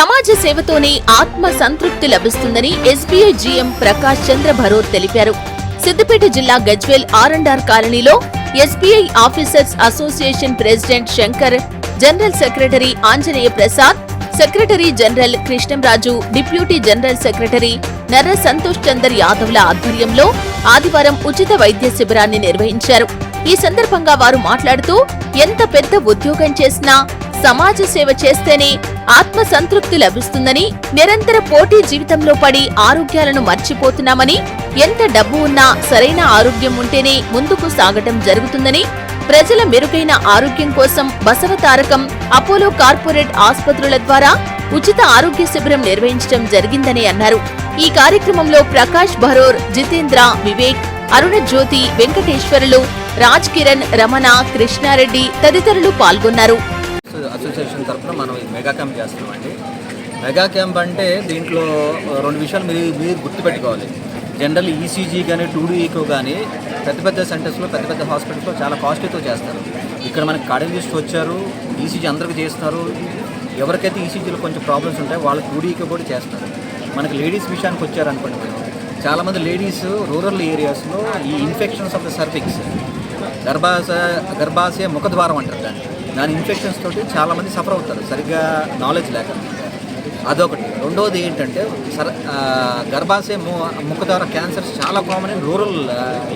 సమాజ సేవతోనే ఆత్మ సంతృప్తి లభిస్తుందని ఎస్బీఐ జీఎం ప్రకాష్ చంద్ర భరోర్ తెలిపారు. సిద్దిపేట జిల్లా గజ్వేల్ ఆర్ అండ్ ఆర్ కాలనీలో SBI officers association president Shankar general secretary Anjaneya Prasad secretary general Krishnamraju deputy general secretary Narra Santosh Chander యాదవ్ల ఆధ్వర్యంలో ఆదివారం ఉచిత వైద్య శిబిరాన్ని నిర్వహించారు. ఈ సందర్భంగా వారు మాట్లాడుతూ ఎంత పెద్ద ఉద్యోగం చేసినా సమాజ సేవ చేస్తేనే ఆత్మ సంతృప్తి లభిస్తుందని నిరంతర పోటీ జీవితంలో పడి ఆరోగ్యాలను మర్చిపోతున్నామని ఎంత డబ్బు ఉన్నా సరైన ఆరోగ్యం ఉంటేనే ముందుకు సాగటం జరుగుతుందని ప్రజల మెరుగైన ఆరోగ్యం కోసం బసవతారకం అపోలో కార్పొరేట్ ఆసుపత్రుల ద్వారా ఉచిత ఆరోగ్య శిబిరం నిర్వహించడం జరిగిందని అన్నారు. ఈ కార్యక్రమంలో ప్రకాష్ భరోర్ జితేంద్ర వివేక్ అరుణ జ్యోతి వెంకటేశ్వరులు రాజ్ కిరణ్ రమణ కృష్ణారెడ్డి తదితరులు పాల్గొన్నారు. అసోసియేషన్ తరఫున మనం ఈ మెగా క్యాంప్ చేస్తున్నామండి. మెగా క్యాంప్ అంటే దీంట్లో రెండు విషయాలు మీరు మీరు గుర్తుపెట్టుకోవాలి. జనరల్ ఈసీజీ కానీ టూడీ ఈకో కానీ పెద్ద పెద్ద సెంటర్స్లో పెద్ద పెద్ద హాస్పిటల్స్లో చాలా కాస్ట్లీతో చేస్తారు. ఇక్కడ మనకి కార్డియాలజిస్ట్ వచ్చారు ఈసీజీ అందరికీ చేస్తారు. ఎవరికైతే ఈసీజీలో కొంచెం ప్రాబ్లమ్స్ ఉంటాయో వాళ్ళకి టూడీ ఈకో కూడా చేస్తారు. మనకి లేడీస్ విషయానికి వచ్చారనుకోండి మీరు చాలామంది లేడీస్ రూరల్ ఏరియాస్లో ఈ ఇన్ఫెక్షన్స్ ఆఫ్ ద సర్విక్స్ గర్భాశయ గర్భాశయ ముఖద్వారం అంటారు దాన్ని. దాని ఇన్ఫెక్షన్స్ తోటి చాలామంది సఫర్ అవుతారు. సరిగ్గా నాలెడ్జ్ లేక. అదొకటి. రెండోది ఏంటంటే సర గర్భాశయ ము ముఖద్వార క్యాన్సర్స్ చాలా కామన్ ఇన్ రూరల్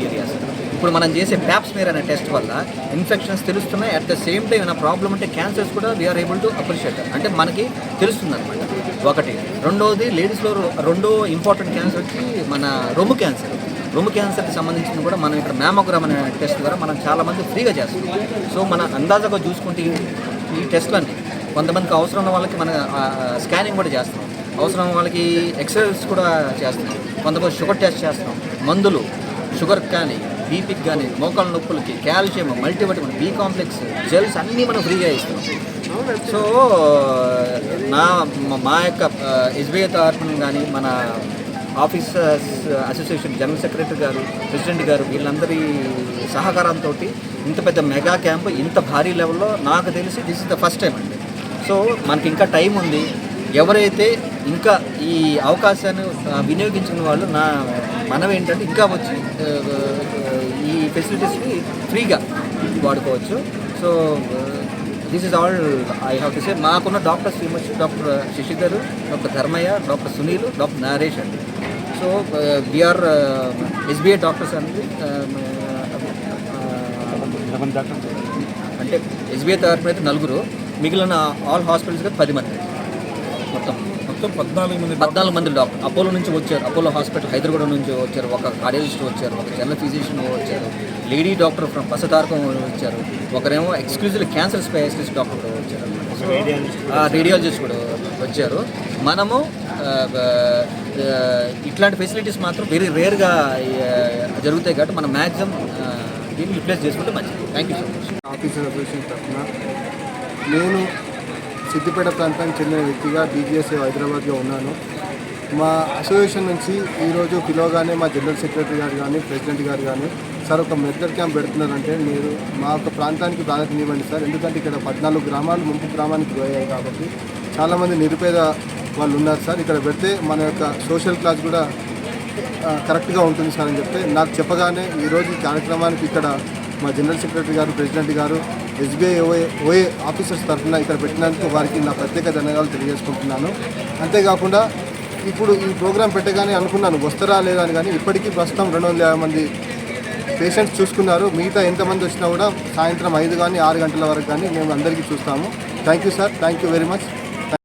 ఏరియాస్ ఇప్పుడు మనం చేసే ప్యాప్స్మీర్ అనే టెస్ట్ వల్ల ఇన్ఫెక్షన్స్ తెలుస్తున్నాయి. అట్ ద సేమ్ టైం ఏమైనా ప్రాబ్లం ఉంటే క్యాన్సర్స్ కూడా వీఆర్ ఏబుల్ టు అప్రిషియేట్ అంటే మనకి తెలుస్తుంది అనమాట ఒకటి. రెండోది లేడీస్లో రెండో ఇంపార్టెంట్ క్యాన్సర్ వచ్చి మన రొమ్ము క్యాన్సర్ రూమ్ క్యాన్సర్కి సంబంధించిన కూడా మనం ఇక్కడ మ్యామోగ్రామ్ అనే టెస్ట్ ద్వారా మనం చాలామంది ఫ్రీగా చేస్తున్నాం. సో మన అందాజగా చూసుకుంటే ఈ- టెస్ట్లని టెస్ట్లన్నీ కొంతమందికి అవసరం ఉన్న వాళ్ళకి మన స్కానింగ్ కూడా చేస్తున్నాం. అవసరం ఉన్న వాళ్ళకి ఎక్స్రేస్ కూడా చేస్తున్నాం. కొంతమంది షుగర్ టెస్ట్ చేస్తున్నాం. మందులు షుగర్ కానీ బీపీకి కానీ మోకాళ్ళ నొప్పులకి calcium multivitamin B complex gels అన్నీ మనం ఫ్రీగా ఇస్తున్నాం. సో నా మా యొక్క ఎస్బీఐ తరఫున కానీ మన ఆఫీసర్స్ అసోసియేషన్ జనరల్ సెక్రటరీ గారు ప్రెసిడెంట్ గారు వీళ్ళందరి సహకారంతో ఇంత పెద్ద మెగా క్యాంప్ ఇంత భారీ లెవెల్లో నాకు తెలిసి this is the first time అండి. సో మనకి ఇంకా టైం ఉంది. ఎవరైతే ఇంకా ఈ అవకాశాన్ని వినియోగించుకున్న వాళ్ళు నా మనం ఏంటంటే ఇంకా వచ్చి ఈ ఫెసిలిటీస్ని ఫ్రీగా వాడుకోవచ్చు. So this is all I have to say మాకున్న డాక్టర్ వచ్చి doctor Shashidhar doctor Dharmaiah doctor Sunil doctor Naresh అండి. సో వీఆర్ ఎస్బీఐ డాక్టర్స్ అండి అంటే ఎస్బీఐ తరఫున అయితే నలుగురు. మిగిలిన ఆల్ హాస్పిటల్స్గా పది మంది. మొత్తం. మొత్తం పద్నాలుగు మంది పద్నాలుగు మంది డాక్టర్ అపోలో నుంచి వచ్చారు. అపోలో హాస్పిటల్ హైదరాబాద్ నుంచి వచ్చారు. ఒక కార్డియాలజిస్ట్ వచ్చారు. ఒక జనరల్ ఫిజిషియన్ వచ్చారు. లేడీ డాక్టర్ ఫ్రమ్ పసతారకం వచ్చారు. ఒకరేమో ఎక్స్క్లూజివ్ క్యాన్సర్ స్పెషలిస్ట్ డాక్టర్ కూడా వచ్చారు. రేడియాలజిస్ట్ కూడా వచ్చారు. మనము ఇట్లాంటి ఫెసిలిటీస్ మాత్రం వెరీ రేర్గా జరుగుతాయి కాబట్టి మనం మ్యాక్సిమం దీన్ని రిప్లేస్ చేసుకుంటే మంచిది. Thank you so much officer association తరఫున నేను సిద్దిపేట ప్రాంతానికి చెందిన వ్యక్తిగా డీజీఎస్ఏ హైదరాబాద్లో ఉన్నాను. మా అసోసియేషన్ నుంచి ఈరోజు పిలవగానే మా జనరల్ సెక్రటరీ గారు కానీ ప్రెసిడెంట్ గారు కానీ సార్ ఒక మెడికల్ క్యాంప్ పెడుతున్నారంటే మీరు మా యొక్క ప్రాంతానికి ప్రాధాన్యత ఇవ్వండి సార్. ఎందుకంటే ఇక్కడ పద్నాలుగు గ్రామాలు ముంపు గ్రామానికి పోయాయి కాబట్టి చాలామంది నిరుపేద వాళ్ళు ఉన్నారు సార్. ఇక్కడ పెడితే మన యొక్క సోషల్ క్లాస్ కూడా కరెక్ట్గా ఉంటుంది సార్ అని చెప్తే నాకు చెప్పగానే ఈరోజు ఈ కార్యక్రమానికి ఇక్కడ మా జనరల్ సెక్రటరీ గారు ప్రెసిడెంట్ గారు ఎస్బీఐ ఓఏ ఓఏ ఆఫీసర్స్ తరఫున ఇక్కడ పెట్టినందుకు వారికి నా ప్రత్యేక ధన్యవాదాలు తెలియజేసుకుంటున్నాను. అంతేకాకుండా ఇప్పుడు ఈ ప్రోగ్రాం పెట్టగానే అనుకున్నాను వస్తారా లేదా అని కానీ ఇప్పటికీ ప్రస్తుతం రెండు వందల యాభై మంది పేషెంట్స్ చూసుకున్నారు. మిగతా ఎంతమంది వచ్చినా కూడా సాయంత్రం ఐదు కానీ ఆరు గంటల వరకు కానీ మేము అందరికీ చూస్తాము. Thank you sir thank you very much